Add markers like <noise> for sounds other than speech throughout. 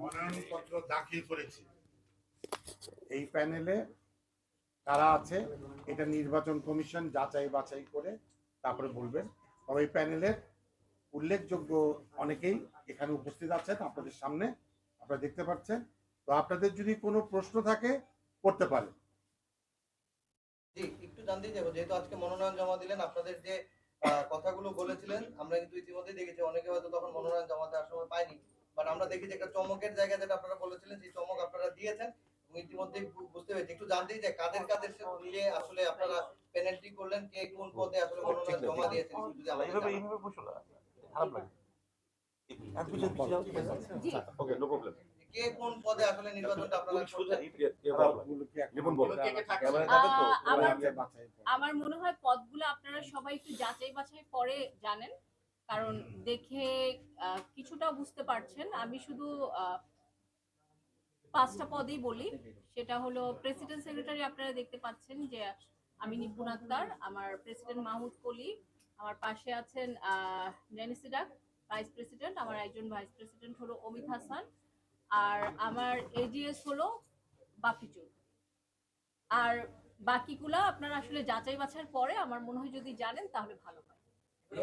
মনোনয়নপত্র দাখিল করেছে। এই প্যানেলে কারা আছে, এটা নির্বাচন কমিশন যাচাই বাছাই করে তারপরে বলবেন। তবে এই প্যানেলের উল্লেখযোগ্য অনেকেই এখানে উপস্থিত আছেন, আপনাদের সামনে আপনারা দেখতে পাচ্ছেন। তো আপনাদের যদি কোনো প্রশ্ন থাকে, করতে পারেন। জি একটু জানতেই যাব। যেহেতু আজকে মনোনয়ন জমা দিলেন আপনাদের যে কথাগুলো বলেছিলেন আমরা কিন্তু ইতিমধ্যে দেখেছি অনেকে হয়তো তখন মনোনয়ন জমা দেওয়ার সময় পায়নি। বাট আমরা দেখেছি একটা চমকের জায়গা যেটা আপনারা বলেছিলেন সেই চমক আপনারা দিয়েছেন। এবং ইতিমধ্যে বুঝতে পেরেছি। একটু জানতেই চাই কাদের কাদের মিলে আসলে আপনারা পেনাল্টি করলেন কে কোন পদে আসলে মনোনয়ন জমা দিয়েছেন যদি এইভাবে এইভাবে বসো খারাপ লাগে। ওকে নো প্রবলেম কে কোন পদে আসলে নির্বাচনটা আপনারা আমার মনে হয় পদগুলো আপনারা সবাই একটু যাচাই বাছাই পরে জানেন কারণ দেখে কিছুটা বুঝতে পারছেন। আমি শুধু আহ, পাঁচটা পদেই বলি। সেটা হলো প্রেসিডেন্ট সেক্রেটারি আপনারা দেখতে পাচ্ছেন যে আমি নিপুণ আক্তার আমার প্রেসিডেন্ট মাহমুদ কলি আমার পাশে আছেন ভাইস প্রেসিডেন্ট আমার একজন ভাইস প্রেসিডেন্ট হলো অমিত হাসান। আর আমার এজিএস হলো চৌধুরী আর বাকিগুলা আপনারা আসলে যাচাই বাছাইয়ের পরে আমার মনে হয় যদি জানেন তাহলে ভালো হয়।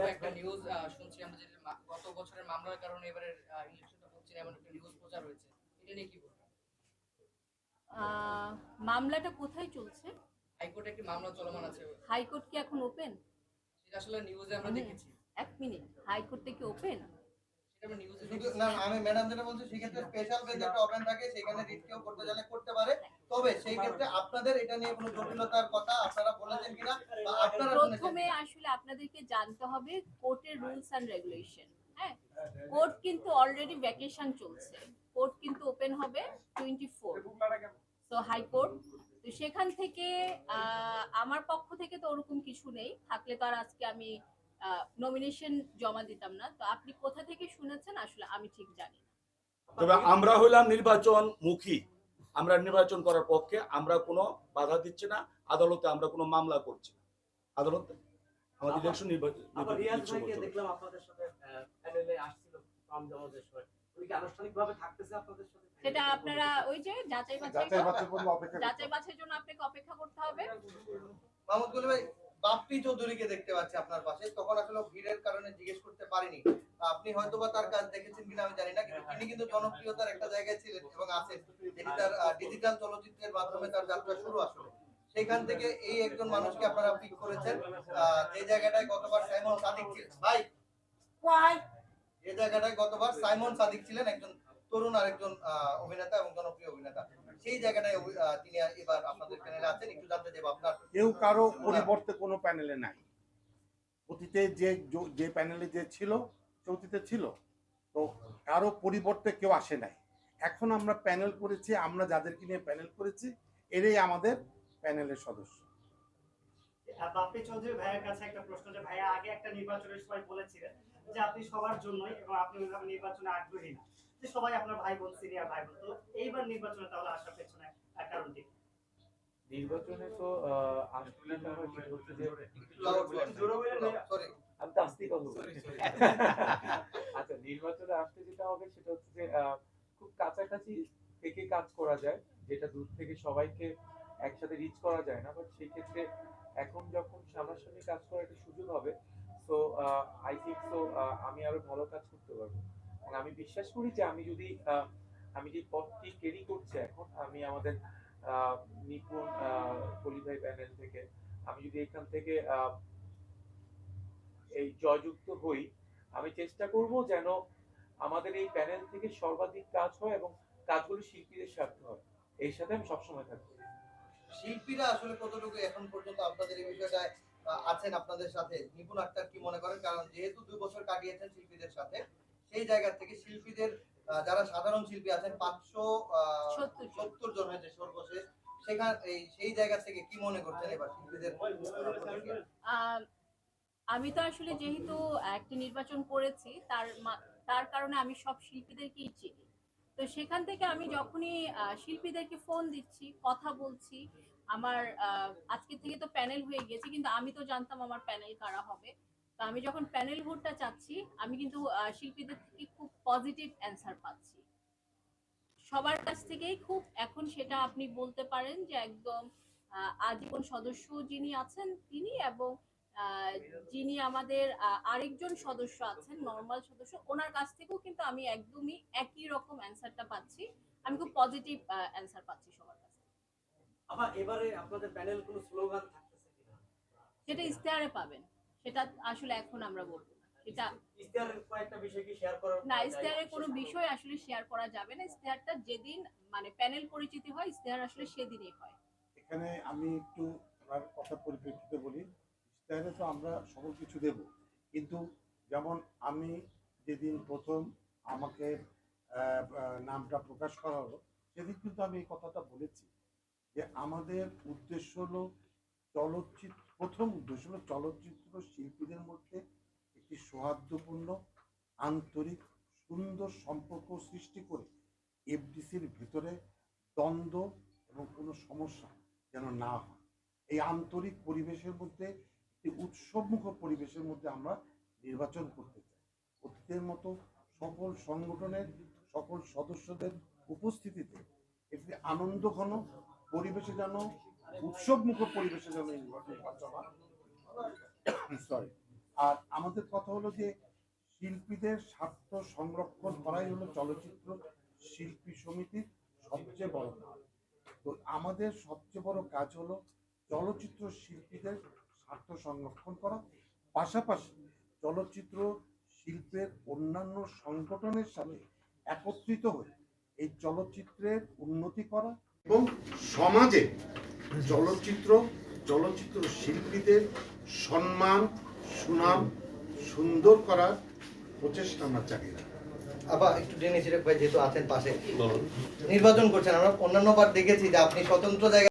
একটা নিউজ শুনছি আমরা যে গত বছরের মামলার কারণে এবারের ইলেকশনটা হচ্ছে না এমন একটা নিউজ প্রচার হয়েছে। এটা নিয়ে কি বলবেন? আহ, মামলাটা কোথায় চলছে? হাইকোর্টে একটি মামলা চলমান আছে। হাইকোর্ট কি এখন ওপেন সেটা আসলে নিউজে আমরা দেখেছি। এক মিনিট হাইকোর্টে কি ওপেন না না, আমি ম্যাডাম যেটা বলছি সেক্ষেত্রে স্পেশাল বেঞ্চ একটা ওপেন থাকে সেখানে রিট করতে চাইলে করতে পারে। তবে সেই ক্ষেত্রে আপনাদের এটা নিয়ে কোনো জটিলতার কথা আপনারা বলেছেন কিনা বা আপনারা প্রথমে আসলে আপনাদেরকে জানতে হবে কোর্টের রুলস রেগুলেশন হ্যাঁ? কোর্ট কিন্তু অলরেডি ভ্যাকেশন চলছে। কোর্ট কিন্তু ওপেন হবে টোয়েন্টি ফোর তো হাইকোর্ট তো সেখান থেকে আমার পক্ষ থেকে তো ওরকম কিছু নেই। থাকলে তো আর আজকে আমি নমিনেশন জমা দিতাম না। তো আপনি কোথা থেকে শুনেছেন? আসলে আমি ঠিক জানি না। তবে আমরা হইলাম নির্বাচন মুখী আমরা নির্বাচন করার পক্ষে আমরা কোনো বাধা দিচ্ছি না আদালতে আমরা কোনো মামলা করছি না। আদালত? আমাদের ইলেকশন নির্বাচন রিয়াজ ভাইকে দেখলাম আপনাদের সাথে প্যানেলে আসছিল ফর্ম সময় থাকতেছে আপনাদের সাথে? সেটা আপনারা ওই যে যাচাই বাছাই যাচাই। বাছাইয়ের জন্য আপনাকে অপেক্ষা করতে হবে। মাহমুদ গলি ভাই বাপ্পি চৌধুরীকে দেখতে পাচ্ছি আপনার পাশে। তখন আসলে ভিড়ের কারণে জিজ্ঞেস করতে পারিনি। আপনি হয়তো বা তার কাজ দেখেছেন কিনা আমি জানি না কিন্তু তিনি কিন্তু জনপ্রিয়তার একটা জায়গায় ছিলেন এবং আছেন। যেটি তার ডিজিটাল চলচ্চিত্রের মাধ্যমে তার যাত্রা শুরু আসলে। সেখান থেকে এই একজন মানুষকে আপনারা পিক করেছেন। যে জায়গাটায় গতবার সাইমন সাদিক ছিলেন। ভাই যে জায়গাটায় গতবার সাইমন সাদিক ছিলেন একজন তরুণ আর একজন আহ, অভিনেতা এবং জনপ্রিয় অভিনেতা। সেই জায়গাটায় তিনি এবার আপনাদের প্যানেলে আছেন একটু জানতে চাইব আপনার কেউ কারও পরিবর্তে কোনো প্যানেলে নাই। অতীতে যে যে প্যানেলে যে ছিল চৌতিতে ছিল। তো কারও পরিবর্তে কেউ আসে নাই। এখন আমরা প্যানেল করেছি আমরা যাদেরকে নিয়ে প্যানেল করেছি এরাই আমাদের প্যানেলের সদস্য। বাপ্পি চৌধুরী ভাইয়ের কাছে একটা প্রশ্ন যে ভাইয়া আগে একটা নির্বাচনের সময় বলেছিলেন যে আপনি সবার জন্যই এবং আপনি নির্বাচনে আগ্রহী না। যে সবাই আপনার ভাই বোন সিনিয়র ভাই বোন তো এইবার নির্বাচনে তাহলে আসার পেছনে তার কারণটি? কি? নির্বাচনে তো আসলে তো আমার যেটা হচ্ছে যে সরি আমি তো আসতেই কথা বলছি। <laughs> আচ্ছা নির্বাচনে আসতে যেটা হবে সেটা হচ্ছে যে আহ, খুব কাছাকাছি থেকে কাজ করা যায় যেটা দূর থেকে সবাইকে একসাথে রিচ করা যায় না বাট সেই ক্ষেত্রে এখন যখন সামনাসামনি কাজ করার একটা সুযোগ হবে তো আই থিঙ্ক তো আমি আরও ভালো কাজ করতে পারব। আমি বিশ্বাস করি যে আমি যদি আমি যে পথটি ক্যারি করছি এখন, আমি আমাদের নিপুণ কলিভাই প্যানেল থেকে, আমি যদি এখান থেকে এই জয়যুক্ত হই, আমি চেষ্টা করব যেন আমাদের এই প্যানেল থেকে সর্বাধিক কাজ হয় এবং কাজগুলো শিল্পীদের স্বার্থে হয়। এর সাথে আমি সবসময় থাকব। শিল্পীরা আসলে কতটুকু এখন পর্যন্ত আপনাদের এই বিষয়টায় আছেন আপনাদের সাথে? নিপুণ আক্তার কি মনে করেন? কারণ যেহেতু দুই বছর কাটিয়েছেন শিল্পীদের সাথে সেই জায়গা থেকে শিল্পীদের যারা সাধারণ শিল্পী আছেন পাঁচশো সত্তর জন। হয়েছে সর্বশেষ। সেখান এই সেই জায়গা থেকে কি মনে করছেন এবার শিল্পীদের? আমি তো আসলে যেহেতু একটি নির্বাচন করেছি তার তার কারণে আমি সব শিল্পীদেরকেই চিনি। তো সেখান থেকে আমি যখনই শিল্পীদেরকে ফোন দিচ্ছি কথা বলছি আমার আহ, আজকে থেকে তো প্যানেল হয়ে গেছে কিন্তু আমি তো জানতাম আমার প্যানেল কারা হবে। তো আমি যখন প্যানেল ভোটটা চাচ্ছি আমি কিন্তু শিল্পীদের থেকে খুব পজিটিভ অ্যান্সার পাচ্ছি। সবার কাছ থেকেই খুব এখন সেটা আপনি বলতে পারেন যে একদম আজীবন সদস্য যিনি আছেন তিনি এবং যিনি আমাদের আরেকজন সদস্য আছেন নর্মাল সদস্য ওনার কাছ থেকেও কিন্তু আমি একদমই একই রকম অ্যান্সারটা পাচ্ছি। আমি খুব পজিটিভ অ্যান্সার পাচ্ছি সবার কাছ আবার এবারে আপনাদের প্যানেল কোনো স্লোগান থাকতেছে কিনা? সেটা ইশতেহারে পাবেন। সেটা আসলে এখন আমরা বলব না। সেটা ইশতেহারের কয়েকটা বিষয় কি শেয়ার করার না ইশতেহারের কোনো বিষয় আসলে শেয়ার করা যাবে না। ইশতেহারটা যেদিন মানে প্যানেল পরিচিতি হয় ইশতেহার আসলে সেদিনই হয়। এখানে আমি একটু ওনার কথা পরিপ্রেক্ষিতে বলি ইশতেহারে তো আমরা সকল কিছু দেব। কিন্তু যেমন আমি যেদিন প্রথম আমাকে নামটা প্রকাশ করা হলো সেদিন কিন্তু আমি এই কথাটা বলেছি যে আমাদের উদ্দেশ্য হলো চলচ্চিত্র প্রথম হলো চলচ্চিত্র শিল্পীদের মধ্যে একটি সৌহার্দ্যপূর্ণ, আন্তরিক, সুন্দর সম্পর্ক সৃষ্টি করে এফডিসির ভেতরে দ্বন্দ্ব এবং কোনো সমস্যা যেন না হয়। এই আন্তরিক পরিবেশের মধ্যে, একটি উৎসবমুখ পরিবেশের মধ্যে আমরা নির্বাচন করতে চাই। অতীতের মতো সকল সংগঠনের, সকল সদস্যদের উপস্থিতিতে একটি আনন্দঘন পরিবেশে যেন উৎসবমুখ পরিবেশে যেন নির্বাচন সরি আর আমাদের কথা হলো যে শিল্পীদের স্বার্থ সংরক্ষণ করাই হলো চলচ্চিত্র শিল্পী সমিতির সবচেয়ে বড় কাজ। তো আমাদের সবচেয়ে বড় কাজ হলো চলচ্চিত্র শিল্পীদের স্বার্থ সংরক্ষণ করা। পাশাপাশি চলচ্চিত্র শিল্পের অন্যান্য সংগঠনের সাথে একত্রিত হয়ে এই চলচ্চিত্রের উন্নতি করা এবং সমাজে চলচ্চিত্র চলচ্চিত্র শিল্পীদের সম্মান সুনাম সুন্দর করার প্রচেষ্টা আমরা চালিয়ে আবার একটু ডেনে ভাই যেহেতু আছেন পাশে। নির্বাচন করছেন আমরা অন্যান্য বার দেখেছি যে আপনি স্বতন্ত্র জায়গায়